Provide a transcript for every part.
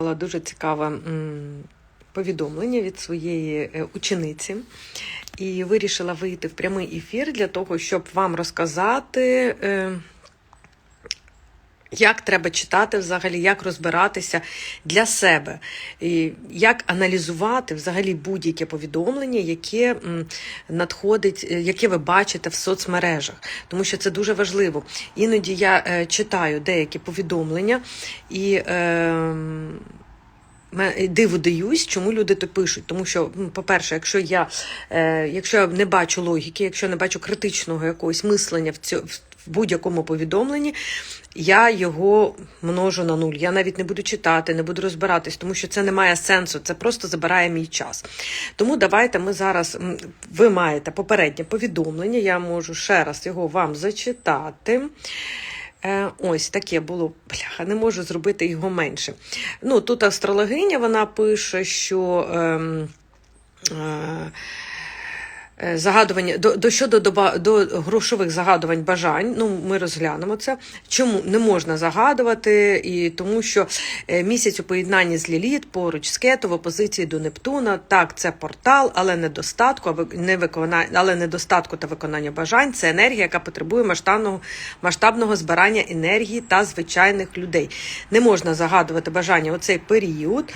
Дуже цікаве повідомлення від своєї е, учениці. І вирішила вийти в прямий ефір для того, щоб вам розказати, е, як треба читати взагалі, як розбиратися для себе, і як аналізувати взагалі будь-яке повідомлення, яке надходить, е, яке ви бачите в соцмережах. Тому що це дуже важливо. Іноді я е, читаю деякі повідомлення і. Е, Диву даюсь, чому люди то пишуть. Тому що, по-перше, якщо я, е, якщо я не бачу логіки, якщо не бачу критичного якогось мислення в, цьо, в будь-якому повідомленні, я його множу на нуль. Я навіть не буду читати, не буду розбиратись, тому що це не має сенсу, це просто забирає мій час. Тому давайте ми зараз. Ви маєте попереднє повідомлення, я можу ще раз його вам зачитати. Е, Ось таке було. Бляха, не можу зробити його менше. Ну, тут астрологиня вона пише, що. Ем, е, е, Загадування до, до щодо доба- до грошових загадувань бажань. Ну, ми розглянемо це. Чому не можна загадувати? І тому що е, місяць у поєднанні з Ліліт поруч з Кету в опозиції до Нептуна. Так, це портал, але недостатку, не виконання, але недостатку та виконання бажань. Це енергія, яка потребує масштабного масштабного збирання енергії та звичайних людей. Не можна загадувати бажання у цей період,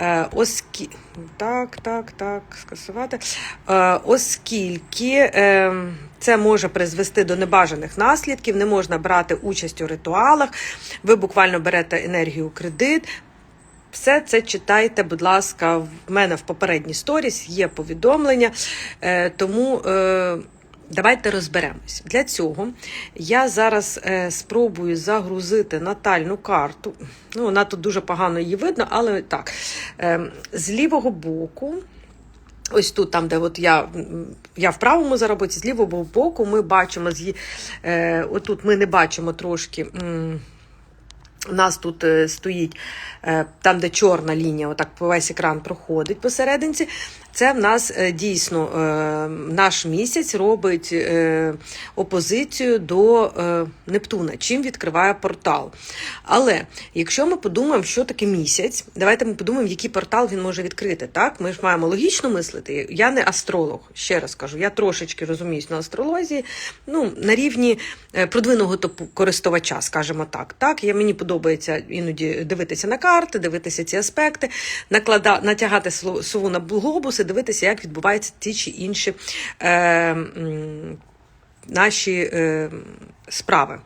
е, оскільки так, так, так, скасувати. Е, оскільки е, це може призвести до небажаних наслідків, не можна брати участь у ритуалах, ви буквально берете енергію у кредит. Все це читайте, будь ласка, в мене в попередній сторіс є повідомлення, е, тому давайте розберемось. Для цього я зараз е, спробую загрузити натальну карту. Ну, вона тут дуже погано її видно, але так. Е, з лівого боку. Ось тут, там, де от я, я в правому зароботі, з лівого боку ми бачимо, з, е, отут ми не бачимо трошки. м, у нас тут е, стоїть е, там, де чорна лінія, отак весь екран проходить посерединці. Це в нас е, дійсно е, наш місяць робить е, опозицію до Нептуна, чим відкриває портал. Але якщо ми подумаємо, що таке місяць, давайте ми подумаємо, який портал він може відкрити. Так, ми ж маємо логічно мислити. Я не астролог, ще раз кажу, я трошечки розуміюсь на астрології, ну на рівні продвиненого топу користувача, скажімо так. Так, я мені подобається іноді дивитися на карти, дивитися ці аспекти, наклада, натягати сову на глобус і дивитися, як відбуваються ті чи інші. Е, Наші е, справи.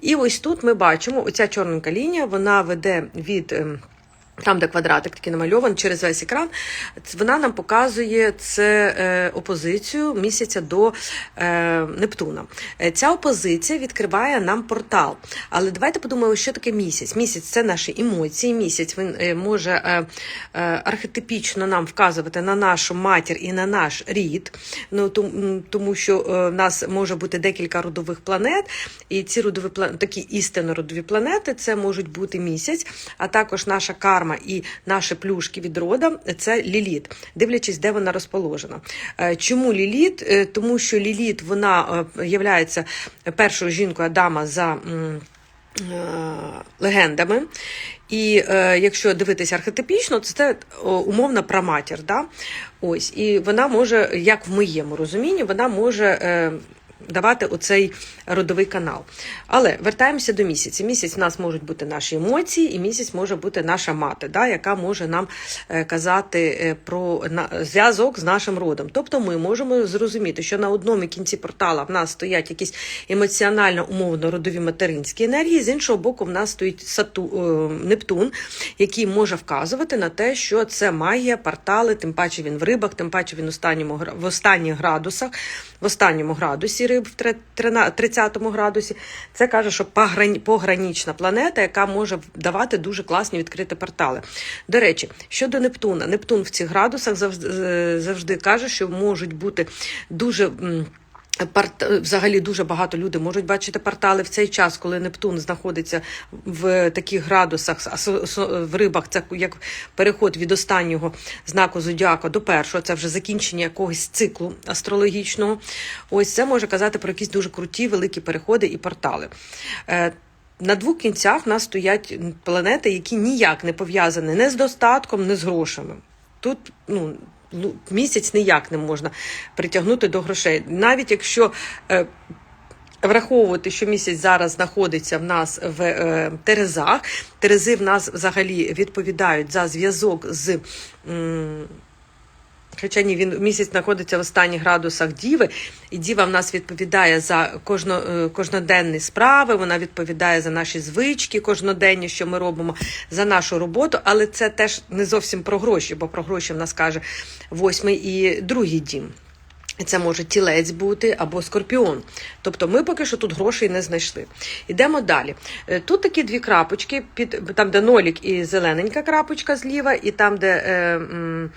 І ось тут ми бачимо, оця чорненька лінія, вона веде від. Там, де квадратик такий намальований через весь екран, вона нам показує це е, опозицію місяця до е, Нептуна. Е, Ця опозиція відкриває нам портал. Але давайте подумаємо, що таке місяць. Місяць це наші емоції. Місяць він може архетипічно нам вказувати на нашу матір і на наш рід. Ну, тому, що в нас може бути декілька родових планет, і ці родові такі істинно родові планети, це можуть бути місяць, а також наша карма і наші плюшки від рода це ліліт, дивлячись, де вона розположена. Е, Чому ліліт? Е, Тому що ліліт вона є першою жінкою Адама за. е, Легендами, і е, якщо дивитися архетипічно, це о, умовна праматір. Да? Ось, і вона може, як в моєму розумінні, вона може е, давати оцей родовий канал. Але вертаємося до місяця. Місяць в нас можуть бути наші емоції, і місяць може бути наша мати, да, яка може нам е, казати е, про зв'язок з нашим родом. Тобто ми можемо зрозуміти, що на одному кінці портала в нас стоять якісь емоціонально умовно родові материнські енергії, з іншого боку, в нас стоїть Сату, е, Нептун, який може вказувати на те, що це магія, портали, тим паче він в рибах, тим паче він в останньому в останніх градусах, в останньому градусі риб в тре- 30 градусі. Це каже, що пограні- погранічна планета, яка може давати дуже класні відкриті портали. До речі, щодо Нептуна, Нептун в цих градусах завжди каже, що можуть бути дуже. Взагалі дуже багато людей можуть бачити портали в цей час, коли Нептун знаходиться в таких градусах, в рибах це як переход від останнього знаку зодіака до першого, це вже закінчення якогось циклу астрологічного. Ось це може казати про якісь дуже круті великі переходи і портали. Е, на двох кінцях в нас стоять планети, які ніяк не пов'язані не з достатком, не з грошами. Тут ну, місяць ніяк не можна притягнути до грошей. Навіть якщо е, враховувати, що місяць зараз знаходиться в нас в е, Терезах, Терези в нас взагалі відповідають за зв'язок з. Хоча ні, він місяць знаходиться в останніх градусах Діви, і Діва в нас відповідає за кожно, е, кожноденні справи, вона відповідає за наші звички кожноденні, що ми робимо, за нашу роботу, але це теж не зовсім про гроші, бо про гроші в нас каже восьмий і другий дім. Це може тілець бути або скорпіон. Тобто ми поки що тут грошей не знайшли. Йдемо далі. Е, Тут такі дві крапочки, під, там, де нолік і зелененька крапочка зліва, і там, де е, м,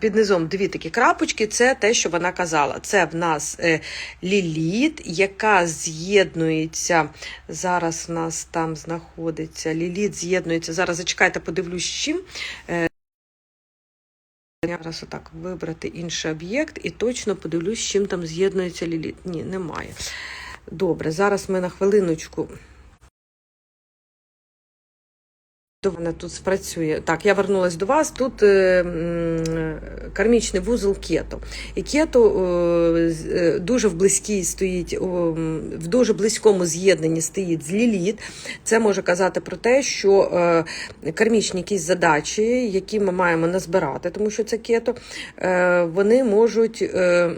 під низом дві такі крапочки, це те, що вона казала. Це в нас е, ліліт, яка з'єднується. Зараз в нас там знаходиться. Ліліт з'єднується. Зараз зачекайте, подивлюсь, з чим. Зараз отак вибрати інший об'єкт і точно подивлюсь, з чим там з'єднується ліліт. Ні, немає. Добре, зараз ми на хвилиночку. То вона тут спрацює. Так, я вернулась до вас. Тут е, кармічний вузол кето. І кето е, е, дуже в близькій стоїть, м, в дуже близькому з'єднанні стоїть з ліліт. Це може казати про те, що е, кармічні якісь задачі, які ми маємо назбирати, тому що це кето, е, вони можуть. Е,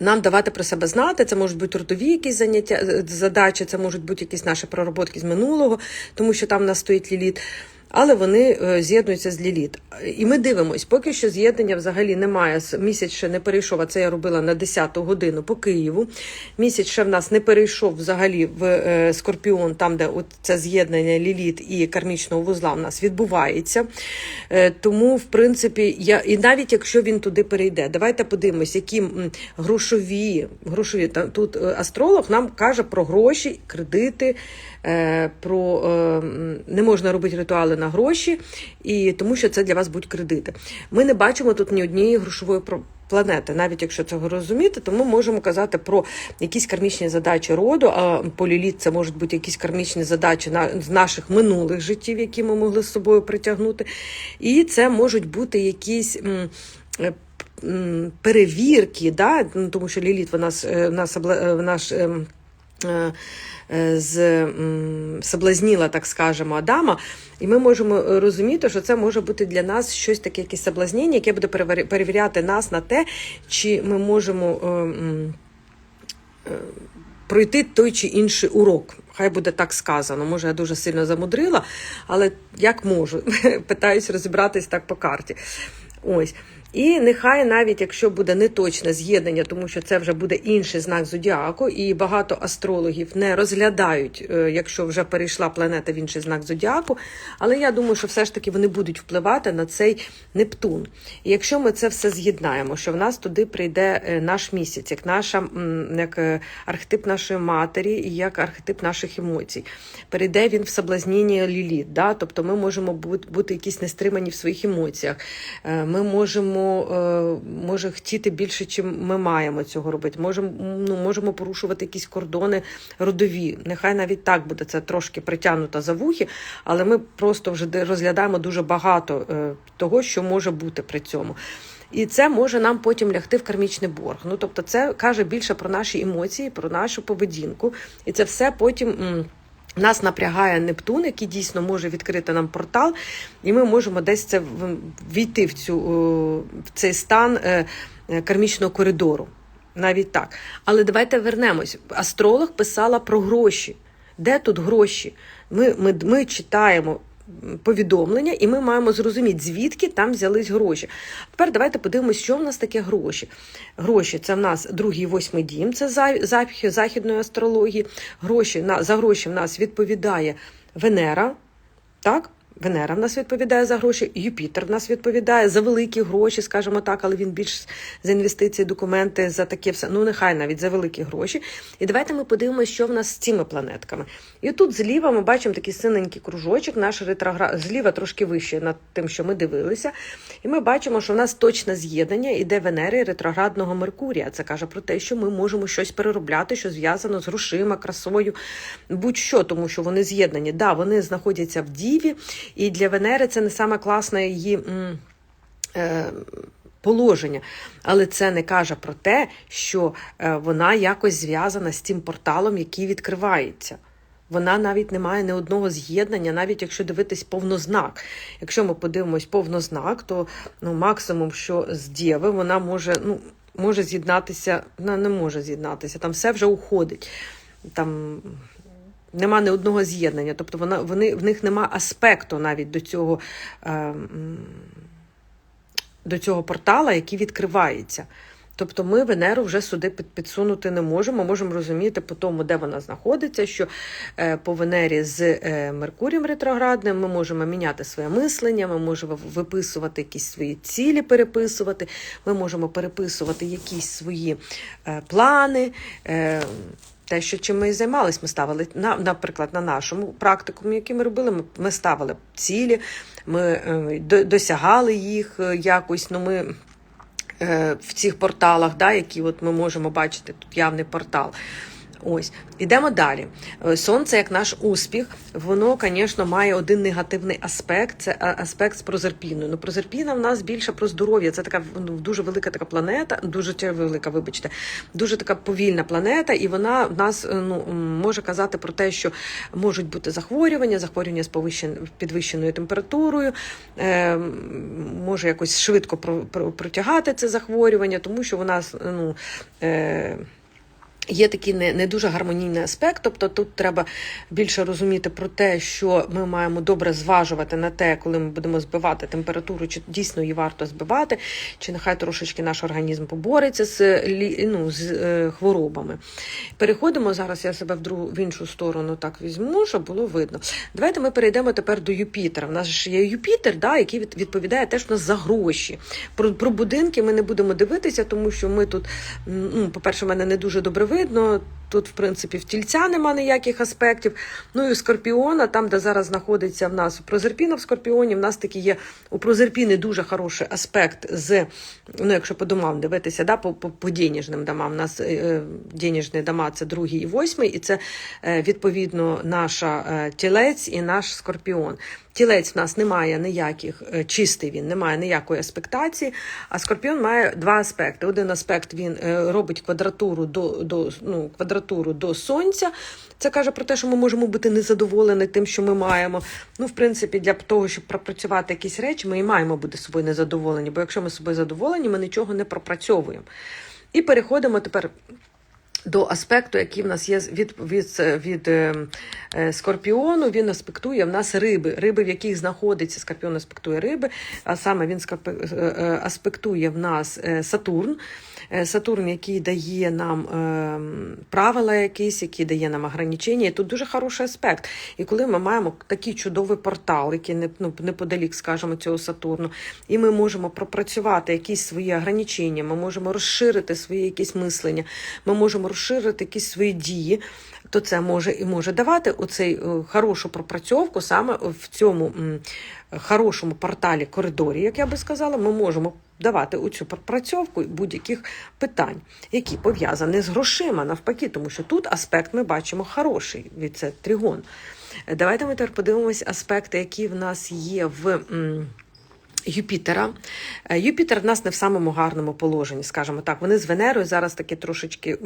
нам давати про себе знати, це можуть бути трудові якісь заняття, е, задачі, це можуть бути якісь наші пророботки з минулого, тому що там в нас стоїть ліліт. Але вони е, з'єднуються з ліліт. І ми дивимось, поки що з'єднання взагалі немає. Місяць ще не перейшов, а це я робила на 10-ту годину по Києву. Місяць ще в нас не перейшов взагалі в е, Скорпіон, там, де от це з'єднання ліліт і кармічного вузла в нас відбувається. Е, Тому, в принципі, я і навіть якщо він туди перейде, давайте подивимось, які грошові, грошові там тут астролог нам каже про гроші, кредити, про не можна робити ритуали на гроші, і тому що це для вас будуть кредити. Ми не бачимо тут ні однієї грошової планети, навіть якщо цього розуміти, то ми можемо казати про якісь кармічні задачі роду. А поліліт це можуть бути якісь кармічні задачі з наших минулих життів, які ми могли з собою притягнути. І це можуть бути якісь. е, Перевірки, да? ну, тому що Ліліт вона, с- е, е, з соблазніла, так скажемо, Адама, і ми можемо е, розуміти, що це може бути для нас щось таке, якесь соблазнення, яке буде перевіряти нас на те, чи ми можемо. е, Пройти той чи інший урок, хай буде так сказано. Може, я дуже сильно замудрила, але як можу, питаюсь розібратись так по карті. Ось. І нехай навіть якщо буде неточне з'єднання, тому що це вже буде інший знак зодіаку, і багато астрологів не розглядають, е, якщо вже перейшла планета в інший знак зодіаку. Але я думаю, що все ж таки вони будуть впливати на цей Нептун. І якщо ми це все з'єднаємо, що в нас туди прийде е, наш місяць, як наша як е, архетип нашої матері і як архетип наших емоцій, перейде він в соблазніння ліліт. Да? Тобто ми можемо бути, якісь нестримані в своїх емоціях. Ми можемо е, може хотіти більше, чим ми маємо цього робити. Можемо, ну, можемо порушувати якісь кордони родові. Нехай навіть так буде це трошки притягнуто за вухи, але ми просто вже розглядаємо дуже багато е, того, що може бути при цьому. І це може нам потім лягти в кармічний борг. Ну тобто, це каже більше про наші емоції, про нашу поведінку, і це все потім. Нас напрягає Нептун, який дійсно може відкрити нам портал, і ми можемо десь це війти в цю в цей стан е, е, кармічного коридору. Навіть так. Але давайте вернемось. Астролог писала про гроші. Де тут гроші? Ми, ми, ми читаємо повідомлення, і ми маємо зрозуміти, звідки там взялись гроші. Тепер давайте подивимось, що в нас таке гроші. Гроші це в нас другий восьмий дім, це за- запахи західної астрології. Гроші за гроші в нас відповідає Венера. Так? Венера в нас відповідає за гроші, Юпітер в нас відповідає за великі гроші, скажімо так, але він більш за інвестиції, документи, за таке все. Ну, нехай навіть за великі гроші. І давайте ми подивимося, що в нас з цими планетками. І тут зліва ми бачимо такий синенький кружочок, наш ретроград, зліва трошки вище над тим, що ми дивилися. І ми бачимо, що в нас точне з'єднання іде Венери ретроградного Меркурія. Це каже про те, що ми можемо щось переробляти, що зв'язано з грошима, красою, будь-що, тому що вони з'єднані. Да, вони знаходяться в Діві, і для Венери це не саме класне її. е, Положення, але це не каже про те, що е, вона якось зв'язана з тим порталом, який відкривається. Вона навіть не має ні одного з'єднання, навіть якщо дивитись повнознак. Якщо ми подивимось повнознак, то ну, максимум, що з Дєви, вона може, ну, може з'єднатися, вона не може з'єднатися, там все вже уходить. Там нема ні одного з'єднання. Тобто вона, вони, в них нема аспекту навіть до цього. Е, до цього портала, який відкривається. Тобто ми Венеру вже сюди під- підсунути не можемо. Можемо розуміти по тому, де вона знаходиться, що е, по Венері з е, Меркурієм ретроградним ми можемо міняти своє мислення, ми можемо виписувати якісь свої цілі, переписувати, ми можемо переписувати якісь свої е, плани. Те, що чим ми і займались, ми ставили на, наприклад, на нашому практикумі, який ми робили, ми, ми ставили цілі, ми е, до- досягали їх е, якось. Ну, ми е, в цих порталах, да, які от ми можемо бачити, тут явний портал. Ось, ідемо далі. Е, Сонце, як наш успіх, воно, звісно, має один негативний аспект це аспект з прозерпіною. Ну, прозерпіна в нас більше про здоров'я. Це така ну, дуже велика така планета, дуже велика, вибачте, дуже така повільна планета, і вона в нас е, ну, може казати про те, що можуть бути захворювання, захворювання з підвищеною температурою, е, може якось швидко про, про, протягати це захворювання, тому що нас ну, е, Є такий не, не дуже гармонійний аспект, тобто тут треба більше розуміти про те, що ми маємо добре зважувати на те, коли ми будемо збивати температуру, чи дійсно її варто збивати, чи нехай трошечки наш організм побореться з, ну, з е, хворобами. Переходимо зараз, я себе в другу в іншу сторону так візьму, щоб було видно. Давайте ми перейдемо тепер до Юпітера. У нас ж є Юпітер, да, який відповідає теж нас за гроші. Про, про будинки ми не будемо дивитися, тому що ми тут, ну, по-перше, в мене не дуже добре видно. Тут, в принципі, в тільця нема ніяких аспектів. Ну і у Скорпіона, там, де зараз знаходиться в нас Прозерпіна в Скорпіоні, в нас таки є у Прозерпіни дуже хороший аспект з, ну, якщо по домам дивитися, да, по, по, по денежним домам. У нас е, денежні дома це другий і восьмий, і це е, відповідно наша е, тілець і наш скорпіон. Тілець в нас немає ніяких, е, чистий він, немає ніякої аспектації, а скорпіон має два аспекти. Один аспект він е, робить квадратуру до, до, ну, квадратуру до сонця. Це каже про те, що ми можемо бути незадоволені тим, що ми маємо. Ну, в принципі, для того, щоб пропрацювати якісь речі, ми і маємо бути собою незадоволені, бо якщо ми собою задоволені, ми нічого не пропрацьовуємо. І переходимо тепер до аспекту, який в нас є від, від, від е, е, скорпіону, він аспектує в нас риби. Риби, в яких знаходиться скорпіон, аспектує риби, а саме він е, е, аспектує в нас Сатурн. Е, Сатурн, який дає нам е, правила якісь, який дає нам ограничення. І тут дуже хороший аспект. І коли ми маємо такий чудовий портал, який не, ну, неподалік, скажімо, цього Сатурну, і ми можемо пропрацювати якісь свої ограничення, ми можемо розширити свої якісь мислення, ми можемо розширити якісь свої дії, то це може і може давати оцей е, хорошу пропрацьовку саме в цьому хорошому порталі коридорі, як я би сказала, ми можемо давати оцю пропрацьовку будь-яких питань, які пов'язані з грошима, навпаки, тому що тут аспект ми бачимо хороший від це тригон. Давайте ми тепер подивимось аспекти, які в нас є в. Юпітера. Е, Юпітер в нас не в самому гарному положенні, скажімо так. Вони з Венерою зараз такі трошечки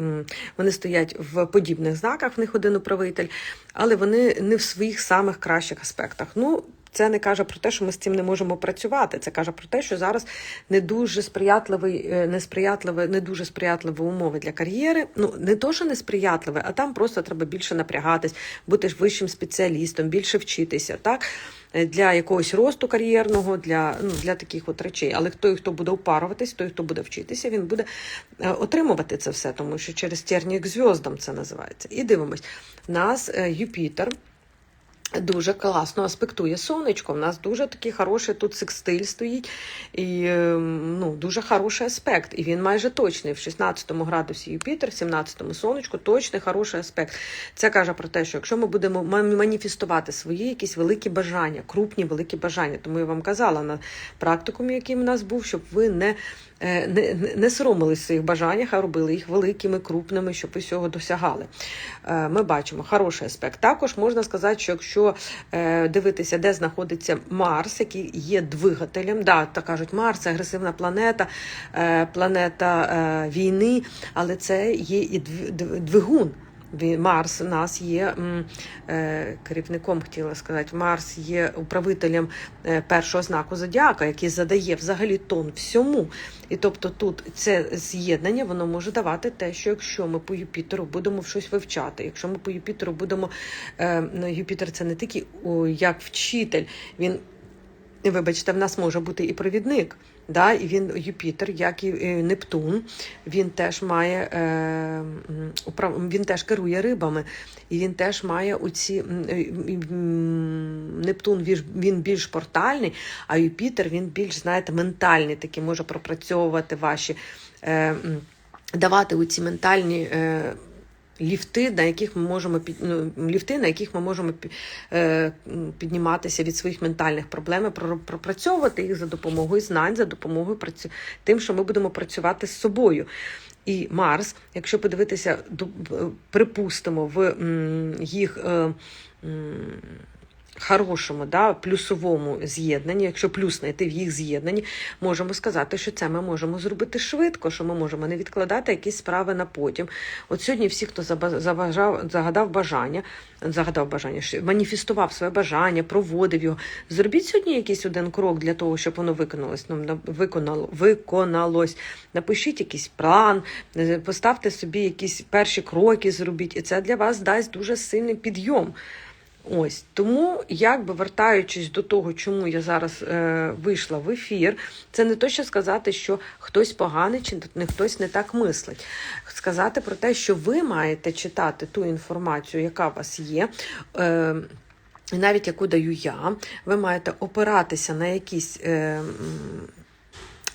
вони стоять в подібних знаках, в них один управитель, але вони не в своїх самих кращих аспектах. Ну, це не каже про те, що ми з цим не можемо працювати. Це каже про те, що зараз не дуже сприятливий, е, несприятливе, не дуже сприятливі умови для кар'єри. Ну не то, що несприятливе, а там просто треба більше напрягатись, бути вищим спеціалістом, більше вчитися. Так Е, для якогось росту кар'єрного, для, ну, для таких от речей. Але той, хто буде упаруватись, той, хто буде вчитися, він буде е, отримувати це все, тому що через терні к зв'яздам це називається. І дивимось, нас Юпітер. Дуже класно аспектує сонечко. У нас дуже такий хороший тут секстиль стоїть, і ем, ну, дуже хороший аспект. І він майже точний. В 16 градусі Юпітер, в 17 сонечко, точний хороший аспект. Це каже про те, що якщо ми будемо маніфестувати свої якісь великі бажання, крупні великі бажання, тому я вам казала на практикумі, який в нас був, щоб ви не. Е, Не, не, соромились своїх бажаннях, а робили їх великими, крупними, щоб усього досягали. Е, Ми бачимо хороший аспект. Також можна сказати, що якщо е, дивитися, де знаходиться Марс, який є двигателем, да, так кажуть, Марс це агресивна планета, планета війни, але це є і дв- дв- двигун. Марс у нас є е, керівником, хотіла сказати, Марс є управителем е, першого знаку зодіака, який задає взагалі тон всьому. І тобто тут це з'єднання воно може давати те, що якщо ми по Юпітеру будемо щось вивчати, якщо ми по Юпітеру будемо. Е, ну, Юпітер це не тільки як вчитель, він Вибачте, в нас може бути і провідник. Да? І він Юпітер, як і е, Нептун, він теж має е, він теж керує рибами, і він теж має оці е, Нептун він, більш портальний, а Юпітер він більш, знаєте, ментальний, такий може пропрацьовувати ваші, давати оці ментальні. Е, Ліфти, на яких ми можемо під ну, ліфти, на яких ми можемо е, підніматися від своїх ментальних проблем, пропрацьовувати їх за допомогою знань, за допомогою працю... тим, що ми будемо працювати з собою. І Марс, якщо подивитися, ду- припустимо, в їх е, хорошому, да, плюсовому з'єднанні, якщо плюс знайти в їх з'єднанні, можемо сказати, що це ми можемо зробити швидко, що ми можемо не відкладати якісь справи на потім. От сьогодні всі, хто забажав, загадав бажання, загадав бажання, маніфестував своє бажання, проводив його. Зробіть сьогодні якийсь один крок для того, щоб воно виконалось. Ну, на- виконало, виконалось. Напишіть якийсь план, е, поставте собі якісь перші кроки, зробіть, і це для вас дасть дуже сильний підйом. Ось тому, якби вертаючись до того, чому я зараз е, вийшла в ефір, це не то, що сказати, що хтось поганий чи не хтось не так мислить. Сказати про те, що ви маєте читати ту інформацію, яка у вас є. Е, навіть яку даю я, ви маєте опиратися на якісь. Е,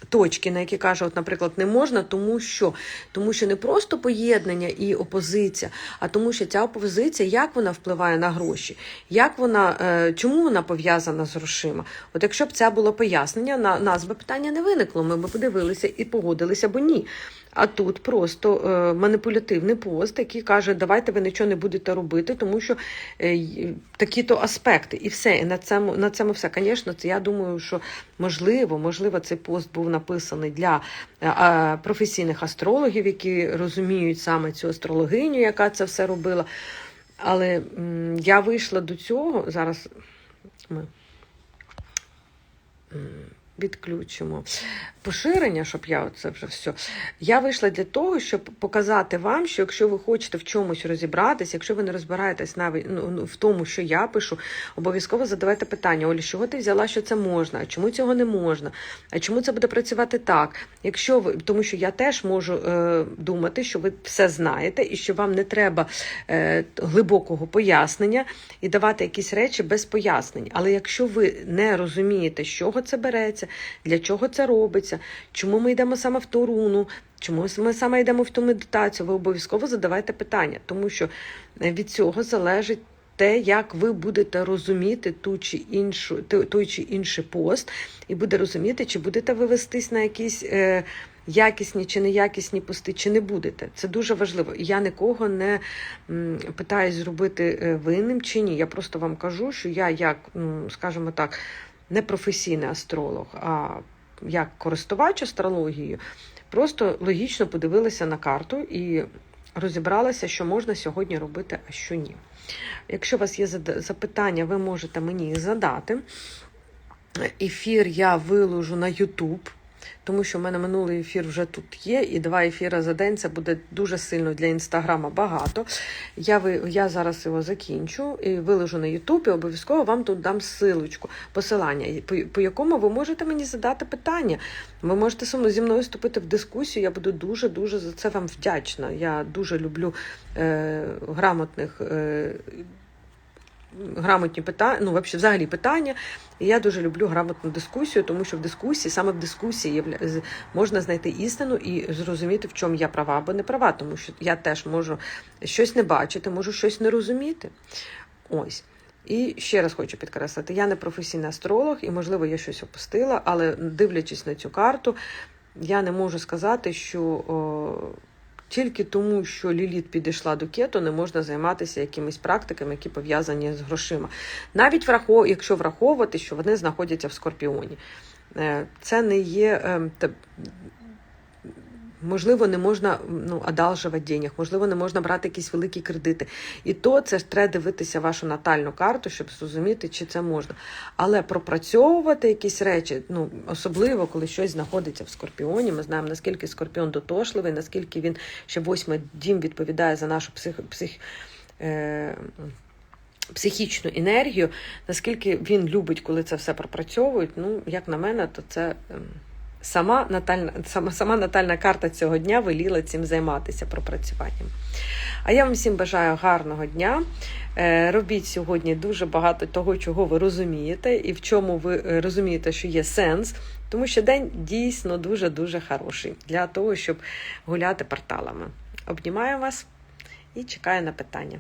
точки, на які каже, от, наприклад, не можна, тому що тому що не просто поєднання і опозиція, а тому, що ця опозиція, як вона впливає на гроші, як вона, е, чому вона пов'язана з грошима? От якщо б це було пояснення, на нас би питання не виникло. Ми б подивилися і погодилися, бо ні. А тут просто е, маніпулятивний пост, який каже, давайте ви нічого не будете робити, тому що е, такі-то аспекти. І все. І на цьому, на цьому все. Звісно, я думаю, що можливо, можливо, цей пост був написаний для е, професійних астрологів, які розуміють саме цю астрологиню, яка це все робила. Але я вийшла до цього. Зараз ми відключимо поширення, щоб я оце вже все. Я вийшла для того, щоб показати вам, що якщо ви хочете в чомусь розібратися, якщо ви не розбираєтесь навіть ну, ну, в тому, що я пишу, обов'язково задавайте питання: Олі, чого ти взяла, що це можна? А чому цього не можна? А чому це буде працювати так? Якщо ви, тому що я теж можу е, думати, що ви все знаєте, і що вам не треба е, глибокого пояснення і давати якісь речі без пояснень. Але якщо ви не розумієте, з чого це береться, для чого це робиться, чому ми йдемо саме в ту руну, чому ми саме йдемо в ту медитацію, ви обов'язково задавайте питання, тому що е, від цього залежить. Те, як ви будете розуміти ту чи іншу, той- чи інший пост, і буде розуміти, чи будете ви вестись на якісь е, якісні чи неякісні пости, чи не будете. Це дуже важливо. Я нікого не м, питаюсь зробити е, винним чи ні. Я просто вам кажу, що я, як, скажімо так, не професійний астролог, а як користувач астрологією, просто логічно подивилася на карту і розібралася, що можна сьогодні робити, а що ні. Якщо у вас є запитання, ви можете мені їх задати. Ефір я виложу на YouTube, тому що в мене минулий ефір вже тут є, і два ефіри за день це буде дуже сильно для інстаграма багато. Я, я зараз його закінчу і виложу на YouTube, і обов'язково вам тут дам силочку, посилання, по, по якому ви можете мені задати питання. Ви можете зі мною вступити в дискусію. Я буду дуже дуже за це вам вдячна. Я дуже люблю е, грамотних. Е, грамотні питання, ну, вообще, взагалі питання. І я дуже люблю грамотну дискусію, тому що в дискусії, саме в дискусії можна знайти істину і зрозуміти, в чому я права або не права, тому що я теж можу щось не бачити, можу щось не розуміти. Ось. І ще раз хочу підкреслити: я не професійний астролог, і, можливо, я щось опустила, але дивлячись на цю карту, я не можу сказати, що о, тільки тому, що Ліліт підійшла до кету, не можна займатися якимись практиками, які пов'язані з грошима. Навіть врахов... якщо враховувати, що вони знаходяться в скорпіоні. Е, Це не є. Ем, Можливо, не можна ну, одалжувати денег, можливо, не можна брати якісь великі кредити. І то це ж треба дивитися вашу натальну карту, щоб зрозуміти, чи це можна. Але пропрацьовувати якісь речі, ну особливо коли щось знаходиться в скорпіоні. Ми знаємо, наскільки скорпіон дотошливий, наскільки він ще восьмий дім відповідає за нашу псих, псих, е, психічну енергію, наскільки він любить, коли це все пропрацьовують. Ну, як на мене, то це. Сама натальна, сама, сама натальна карта цього дня веліла цим займатися пропрацюванням. А я вам всім бажаю гарного дня. Е, Робіть сьогодні дуже багато того, чого ви розумієте, і в чому ви е, розумієте, що є сенс, тому що день дійсно дуже-дуже хороший для того, щоб гуляти порталами. Обнімаю вас і чекаю на питання.